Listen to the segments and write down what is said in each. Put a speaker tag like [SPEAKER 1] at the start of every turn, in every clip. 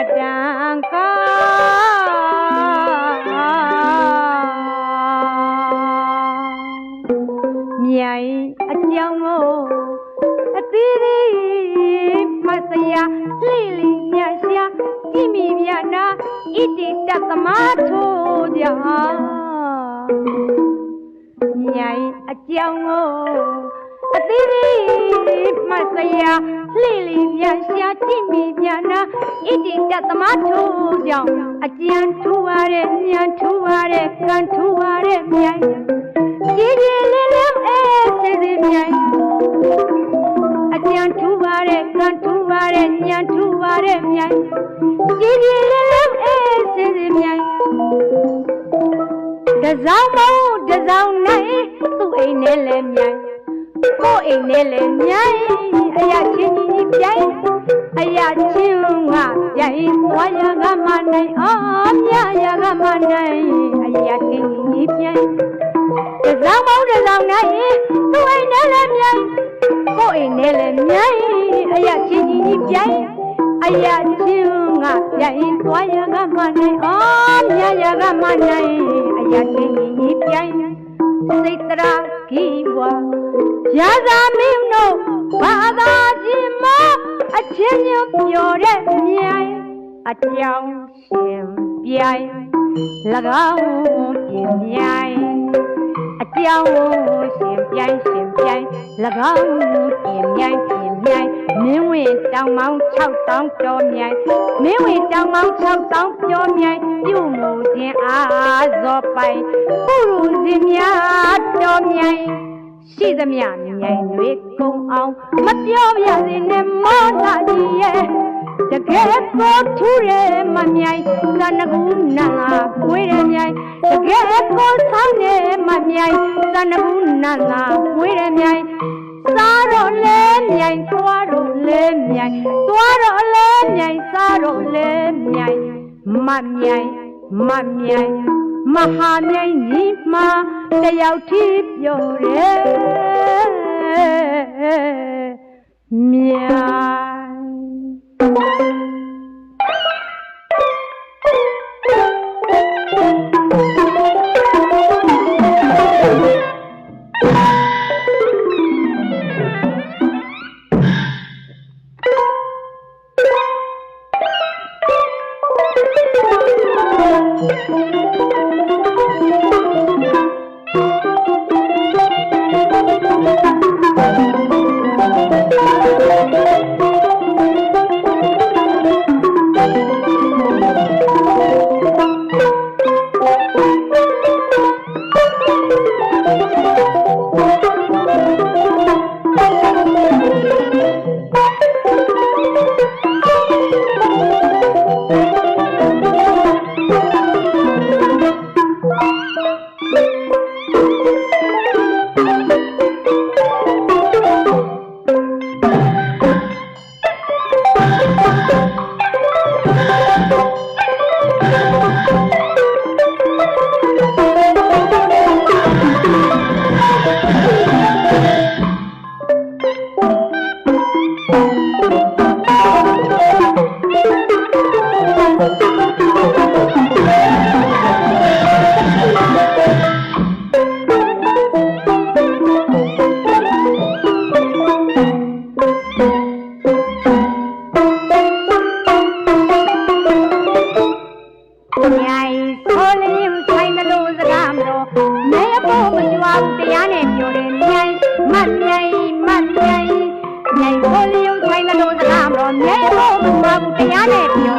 [SPEAKER 1] မတန်ကောင်းမြိုင်အကြောင်းကိုအသီးသီးမဆရာလှိလိမြတ်ရှာကြည်မိမြတ်နာဣတိတသမာထိုးကြမြိုင်အကြောင်းကိုအ သီးသီးမဆရာလှိလိမြတ်ရှာကြည်မိမြတ်နာဣတိတသမာထိုးကြောင့်အကြံထူပါတဲ့ဉာဏ်ထူပါတဲ့ကံထူပါတဲ့မြိုင်ကြည်ကြည်လင်းလင်းအဲစေစေမြိုင်အကြံထူပါတဲ့ကံထူပါတဲ့ညံထူပါတဲ့မြိုင်ကြည်ကြည်လေးလေးအေးစင်စင်မြိုင်တစောင်းမုံတစောင်းနိုင်သူ့အိမ်နဲ့လဲမြိုင် ကိုယ့်အိမ်နဲ့လဲမြိုင်အရာချင်းကြီးပြိုင်အရာချင်းငါပြိုင်သွားရကမနိုင်အော်မြရကမနိုင်အရာချင်းကြီးပြိုင်တစောင်းမုံတစောင်းနိုင်သူ့အိမ်နဲ့လဲမြိုင်ကိုယ်အိမ်နဲ့လည်းမြိုင်အရာချင်းကြီးကြီးပြိုင်အရာချင်းငါပြိုင်သွားရကမနိုင်အော်မြရကမနိုင်အရာချင်းကြီးကြီးပြိုင် စိတ်တရာဂီဝါရာဇာမင်းတို့ဘာသာချင်းမအချင်းချင်းပြောတဲ့မြိုင်အကြောင်းရှင်ပြိုင်၎င်းပြင်မြိုင်အကြောင်းကိုရှင်ပြိုင်ရှင်ပြိုင်၎င်းပြင်မြိုင်ပြင် မြိုင်မင်းဝင်တောင်မောင်း6000ကျော်မြိုင်မင်းဝင်တောင်မောင်း6000ကျော်မြိုင်ပြုမှုခြင်းအားဇောပိုင်ပုရုဇဉ်များတော်မြိုင်ရှိသမျှမြိုင်တွေကုံအောင်မပြောပြစေနဲ့မောနာကြီးရဲ့တကယ်ကိုထူးရဲမမြိုင်သနကူနာဝေးရမြိုင်တကယ်ကိုဆောင်းရဲမမြိုင်သနကူနာဝေးရမြိုင်စားတော့လဲ မြိုင်သွားတော့လဲမြိုင်သွားတော့လဲမြိုင်စားတော့လဲမြိုင်မမြိုင်မမြိုင်မဟာမြိုင်ကြီးမှာတယော ဘူး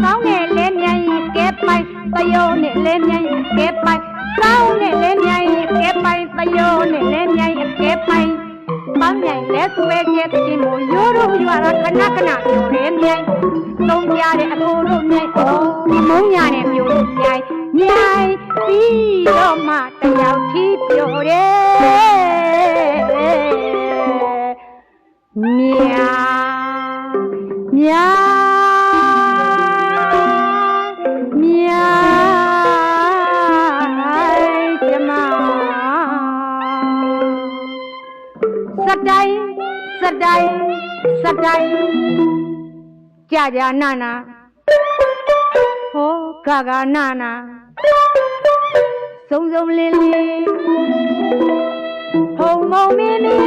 [SPEAKER 1] ကောင်းနဲ့လဲမြန်ရင်ကဲပိုင်ပယုံနဲ့လဲမြန်ရင်ကဲပိုင်ကောင်းနဲ့လဲမြန်ရင်ကဲပိုင်ပယုံနဲ့လဲမြန်ရင်ကဲပိုင်ပန်းမြိုင်လဲဆွဲကျက်တင်မို့ရိုးရိုးရွာတာခဏခဏပြောရဲမြိုင်သုံးပြတဲ့အကိုတို့မြိုင်အောင်မုံညာတဲ့မျိုးတို့မြိုင်မြိုင်ပြီးတော့မှတယောက်ကြီးပြောရဲမြိုင်မြိုင် တိုင်းစတိုင်းကြာကြာနာနာဟောဂါဂါနာနာစုံစုံလင်းလင်းဟုံမုံမင်းမင်း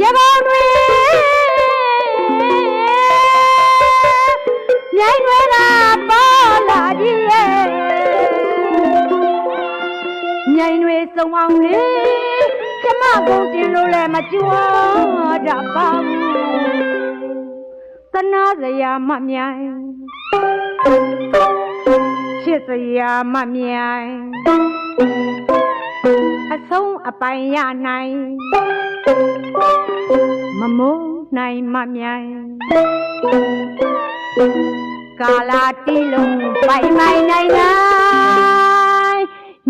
[SPEAKER 1] ရပောင်းတွေမြိုင်တွေကပေါ်လာကြီးရဲ့မြိုင်တွေစုံအောင်လေ ကျမကုန်တင်လို့လည်းမကြွားကြပါဘူးသနာစရာမမြိုင်ချစ်စရာမမြိုင်အဆုံးအပိုင်ရနိုင်မမိုးနိုင်မမြိုင်ကာလာတီလုံးပိုင်ပိုင်နိုင်နိုင်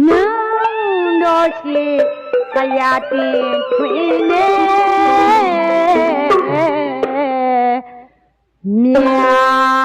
[SPEAKER 1] နန်းတော်ရှိ ဆရာတင်ထွေနေမြာ